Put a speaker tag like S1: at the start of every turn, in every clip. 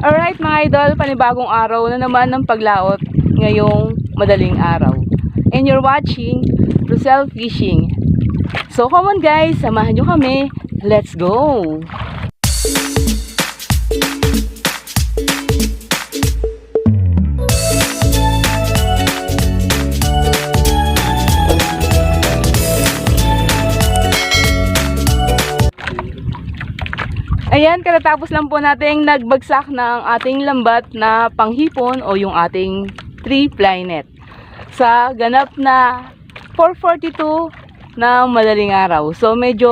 S1: Alright mga idol, panibagong araw na naman ng paglaot ngayong madaling araw. And you're watching Rosel Fishing. So come on guys, samahan nyo kami. Let's go! Ayan, katatapos lang po nating nagbagsak ng ating lambat na panghipon o yung ating 3 ply net. Sa ganap na 442 ng madaling araw. So medyo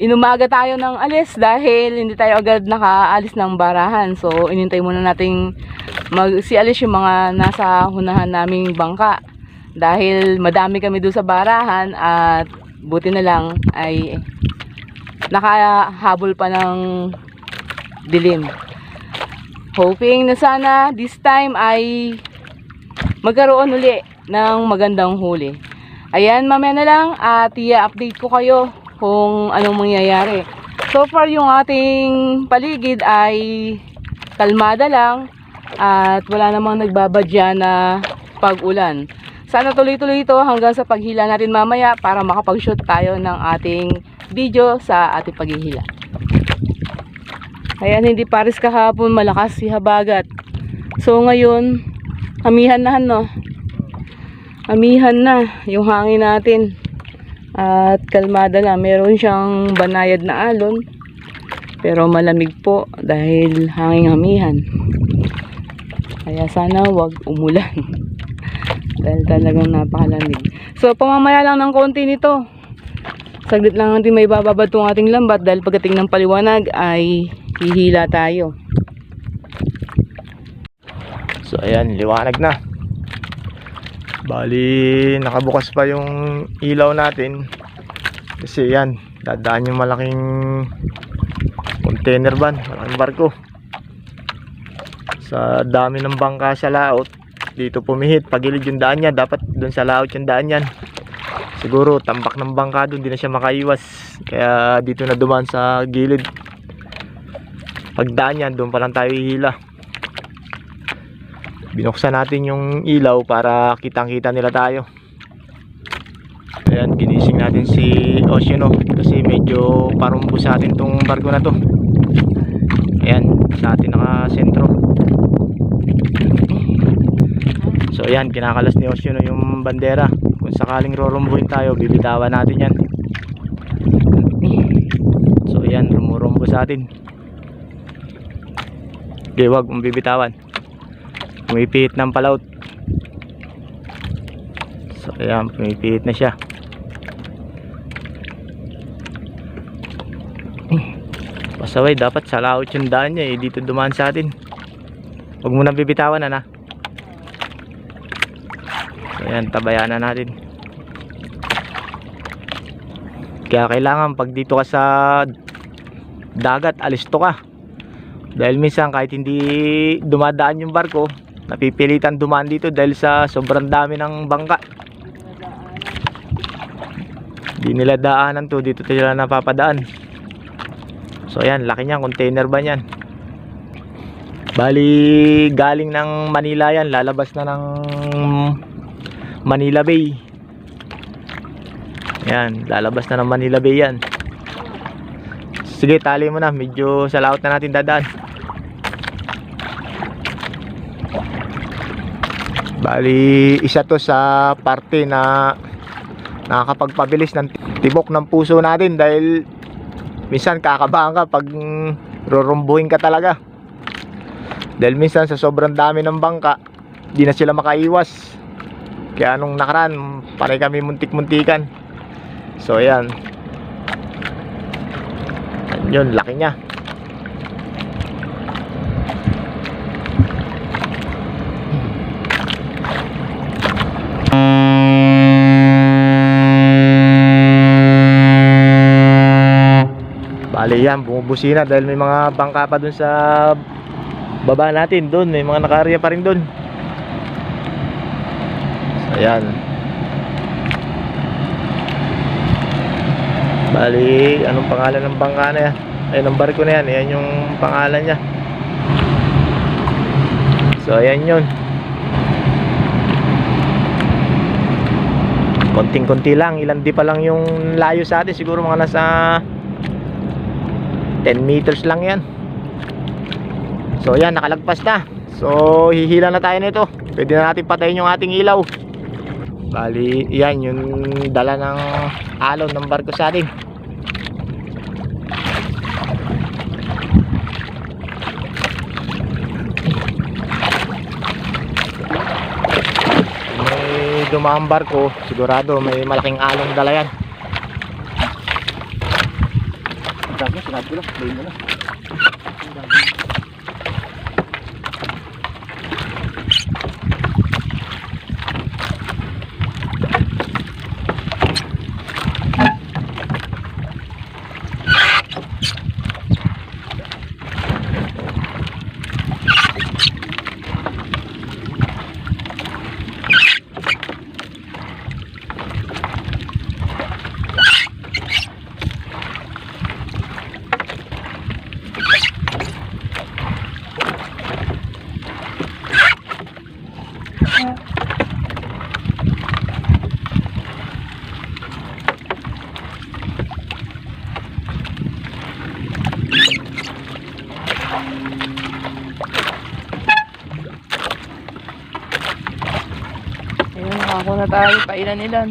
S1: inumaga tayo ng alis dahil hindi tayo agad nakaalis ng barahan. So inintay muna nating magsialis yung mga nasa hunahan naming bangka. Dahil madami kami doon sa barahan at buti na lang ay nakahabol pa ng dilim. Hoping na sana this time ay magkaroon uli ng magandang huli. Ayan, mamaya na lang at i-update ko kayo kung anong mangyayari. So far yung ating paligid ay kalmada lang at wala namang nagbabadya na pag-ulan. Sana tuloy-tuloy ito hanggang sa paghila natin mamaya para makapag-shoot tayo ng ating video sa ating paghihila. Ayan, hindi pares kahapon malakas si habagat. So ngayon, amihan na no. Amihan na yung hangin natin. At kalmada na. Meron siyang banayad na alon. Pero malamig po dahil hanging amihan. Kaya sana wag umulan. dahil talagang napakalamig. So pamamaya lang ng konti nito. Saglit lang natin may bababad tong ating lambat dahil pagdating ng paliwanag ay hihila tayo.
S2: So ayan, liwanag na. Bali, nakabukas pa yung ilaw natin. Kasi yan, dadaan yung malaking container van, malaking barko. Sa dami ng bangka sa laot, dito pumihit, pagilid yung daan niya, dapat dun sa laot yung daan yan. Siguro, tambak ng bangka dun, di na siya makaiwas. Kaya dito na duman sa gilid. Pagdaan yan, doon pa lang tayo hihila binuksan natin yung ilaw para kitang kita nila tayo ayan ginising natin si Oceano kasi medyo parumbo sa atin tong barko na to ayan sa atin naka sentro ayan kinakalas ni Oceano yung bandera. Kung sakaling rorumbuhin tayo bibitawan natin yan. So ayan rumurumbo sa atin. Okay wag mong bibitawan. Pumipihit ng palaut. So ayan pumipihit na siya. Pasaway dapat sa laot yung daan niya eh dito dumaan sa atin. Huwag mo nang bibitawan na na so ayan tabayan na natin. Kaya kailangan pag dito ka sa dagat alisto ka. Dahil minsan kahit hindi dumadaan yung barko napipilitan dumaan dito dahil sa sobrang dami ng bangka. Di nila daanan to dito sila napapadaan. So ayan laki niyan container ba yan bali galing ng Manila yan lalabas na ng Manila Bay yan lalabas na ng Manila Bay yan sige tali mo na medyo sa laot na natin dadaan Bali, isa to sa parte na nakakapagpabilis ng tibok ng puso natin dahil minsan kakabahan ka pag rurumbuhin ka talaga. Dahil minsan sa sobrang dami ng bangka, di na sila makaiwas. Kaya nung nakaraan, panay kami muntik-muntikan. So ayan. Yun, laki niya. Bali yan, bumubusina dahil may mga bangka pa dun sa baba natin dun, may mga nakarya pa rin dun. Ayan. Bali, anong pangalan ng bangka na yan? Ay, ng barko na yan, yan yung pangalan niya. So ayan yun. Konting-konti lang, ilan di pa lang yung layo sa atin, siguro mga nasa 10 meters lang yan. So yan, nakalagpas na. So hihila na tayo nito. Pwede na natin patayin yung ating ilaw. Bali, yan yung dala ng alon ng barko sa atin. May dumaang barko, sigurado may malaking alon dala yan. Dami, sinabi ko lang, play na.
S1: Tayo. Pailan-ilan.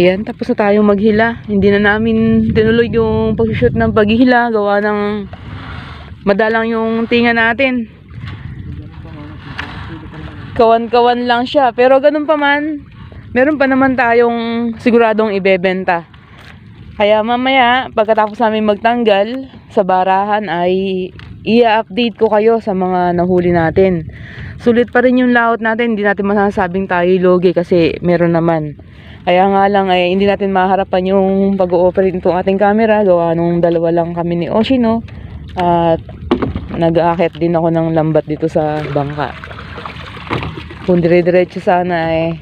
S1: Ayan, tapos na tayong maghila. Hindi na namin tinuloy yung pag-shoot ng paghihila. Gawa ng madalang yung tinga natin. Kawan-kawan lang siya. Pero ganun pa man, meron pa naman tayong siguradong ibebenta. Kaya mamaya, pagkatapos namin magtanggal sa barahan ay i-update ko kayo sa mga nahuli natin. Sulit pa rin yung layout natin, hindi natin masasabing tayo logi kasi meron naman. Kaya nga lang ay hindi natin maharapan yung pag-ooperate nitong ating camera. Gawa nung dalawa lang kami ni Oshino. At nag-aakit din ako ng lambat dito sa bangka. Kung dire-diretso sana eh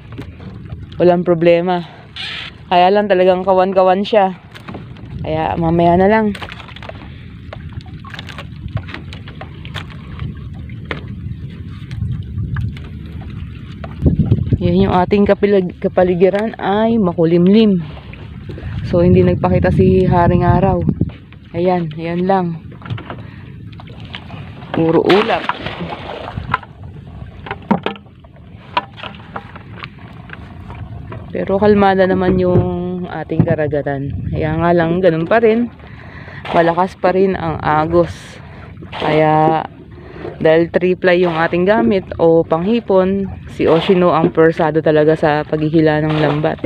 S1: walang problema. Kaya lang talagang kawan-kawan siya. Kaya mamaya na lang. Yan yung ating kapilag, kapaligiran ay makulimlim. So hindi nagpakita si Haring Araw. Ayan, ayan lang. Puro ulap. Pero kalmada naman yung ating karagatan. Kaya nga lang, ganun pa rin. Malakas pa rin ang agos. Kaya dahil triplay yung ating gamit o panghipon, si Oshino ang persado talaga sa paghihila ng lambat.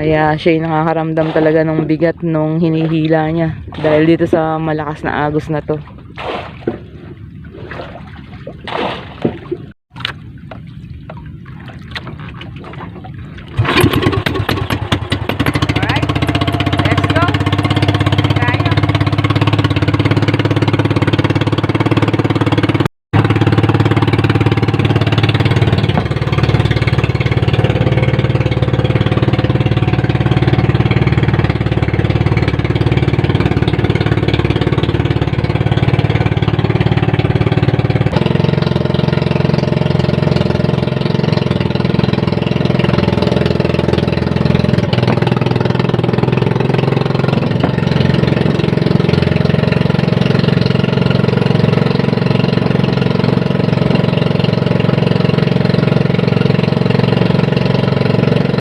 S1: Kaya siya yung nakakaramdam talaga ng bigat nung hinihila niya dahil dito sa malakas na agos na to. Alright, let's go. Tayo.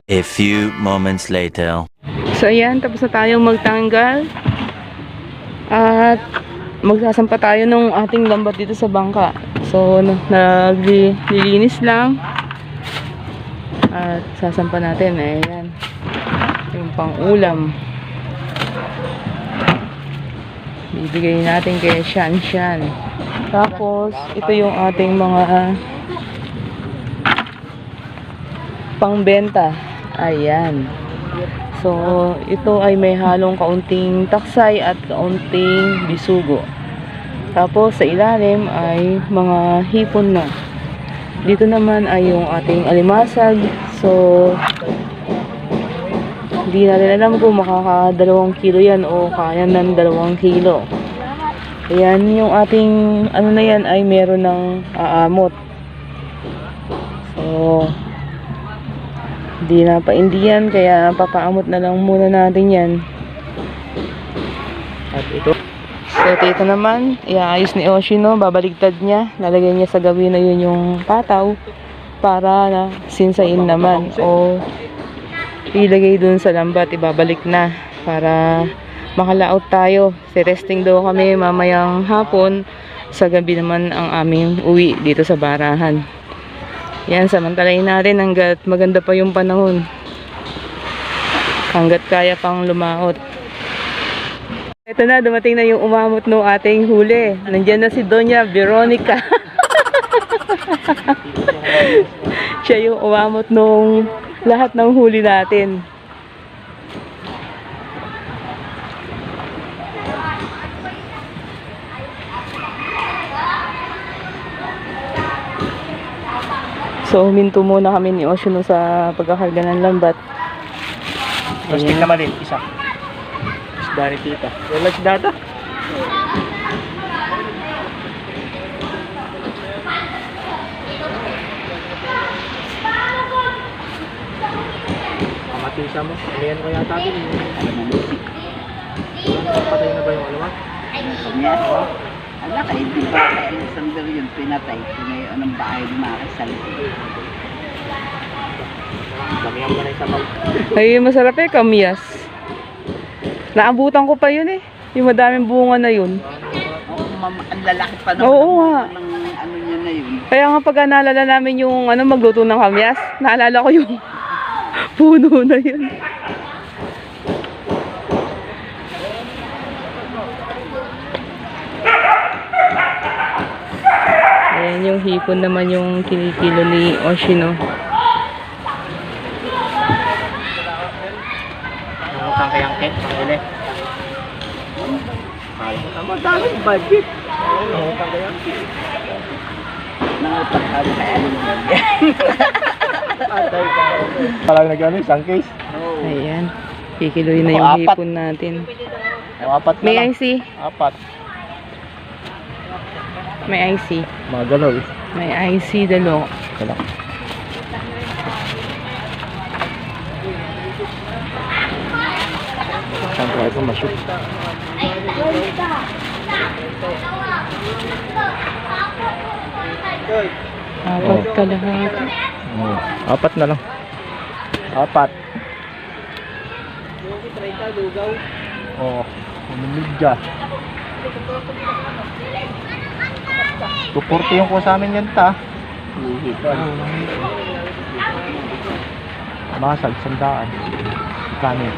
S3: A few moments later.
S1: So ayan, tapos na tayong magtanggal. At magsasampa tayo ng ating lambat dito sa bangka. So na- naglilinis lang. At sasampa natin. Ayan. Yung pang ulam. Bibigay natin kay Shan Shan. Tapos, ito yung ating mga pangbenta. Ayan. So, ito ay may halong kaunting taksay at kaunting bisugo. Tapos, sa ilalim ay mga hipon na. Dito naman ay yung ating alimasag. So, hindi natin alam kung makakadalawang kilo yan o kaya ng dalawang kilo. Ayan, yung ating ano na yan ay meron ng aamot. So, hindi na pa hindi yan, kaya papaamot na lang muna natin yan.
S2: At ito,
S1: So, dito naman, iaayos ni Oshino, babaligtad niya. Lalagay niya sa gawin na yun yung pataw para na sinsain naman. O ilagay dun sa lambat, ibabalik na para makalaot tayo. Si resting daw kami mamayang hapon. Sa gabi naman ang aming uwi dito sa barahan. Yan, samantalayin natin hanggat maganda pa yung panahon. Hanggat kaya pang lumaot. Ito na, dumating na yung umamot ng ating huli. Nandiyan na si Doña Veronica. Siya yung umamot nung lahat ng huli natin. So, huminto muna kami ni Osho no sa pagkakarga ng lambat.
S2: plastic na maliit, isa. Isda ni tita. Wala si data. Kamatisa mo. Ano yan kaya tabi? Patay na ba yung alamat?
S4: Yes. Ala, di ba kay Alexander yun pinatay? Pinayo ng bahay ni
S2: na yung sabaw.
S1: Ay, masarap eh, kamyas. Naabutan ko pa yun eh. Yung madaming bunga na yun.
S4: Oo, ang lalaki pa naman.
S1: Oo nga.
S4: Ng ano niya na yun.
S1: Kaya nga pagka naalala namin yung ano, magluto ng kamyas, naalala ko yung puno na yun. Ayan yung hipon naman yung kinikilo ni Oshino.
S2: Ano kang kayangke? Pangili. Tama, daming budget. Ano kang kayangke?
S4: Nangutang kami kay Alexander.
S2: Atay ka. Parang nag-ano, isang case.
S1: Ayan. Kikiloy na yung hipon natin.
S2: Apat na
S1: May
S2: lang.
S1: IC.
S2: Apat.
S1: May IC.
S2: Mga galol.
S1: May IC dalo.
S2: Wala. Saan ko ito mashoot?
S1: Apat kalahati.
S2: Oo. Apat na lang. Apat. Oo. Umimidya. 240 yung ko sa amin yan ta. Masag, sandaan. Kanin.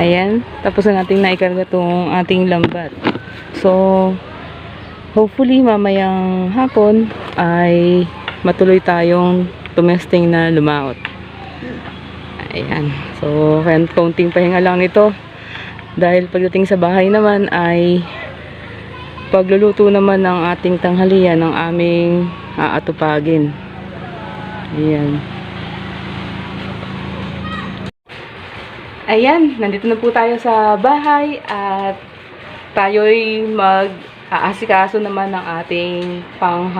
S1: Ayan, tapos na nating naikarga tong ating lambat. So, hopefully mamayang hapon ay matuloy tayong tumesting na lumaot. Ayan. So, kaya kaunting pahinga lang nito. Dahil pagdating sa bahay naman ay pagluluto naman ng ating tanghalian ng aming aatupagin. Ayan. Ayan, nandito na po tayo sa bahay at tayo'y mag-aasikaso naman ng ating pang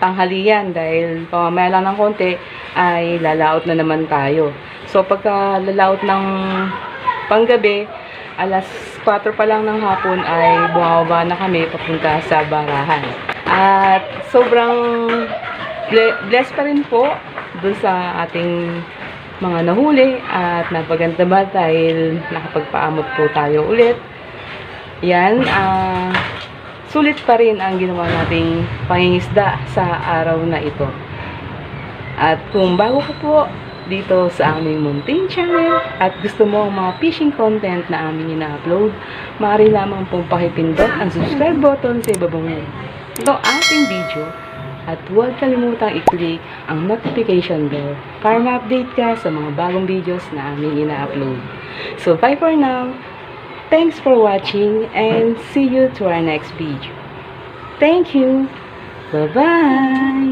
S1: tanghalian dahil pamamaya lang ng konti ay lalaot na naman tayo. So pagka lalaot ng panggabi, alas 4 pa lang ng hapon ay bumababa na kami papunta sa barahan. At sobrang ble- blessed pa rin po dun sa ating mga nahuli at napaganda ba dahil nakapagpaamot po tayo ulit. Yan, ah sulit pa rin ang ginawa nating pangingisda sa araw na ito. At kung bago ka po dito sa aming Mountain Channel at gusto mo ang mga fishing content na aming ina-upload, maaari lamang pong pakipindot ang subscribe button sa ibabang ito ating video at huwag kalimutang i-click ang notification bell para ma-update ka sa mga bagong videos na aming ina-upload. So bye for now. Thanks for watching and see you to our next video. Thank you. Bye-bye.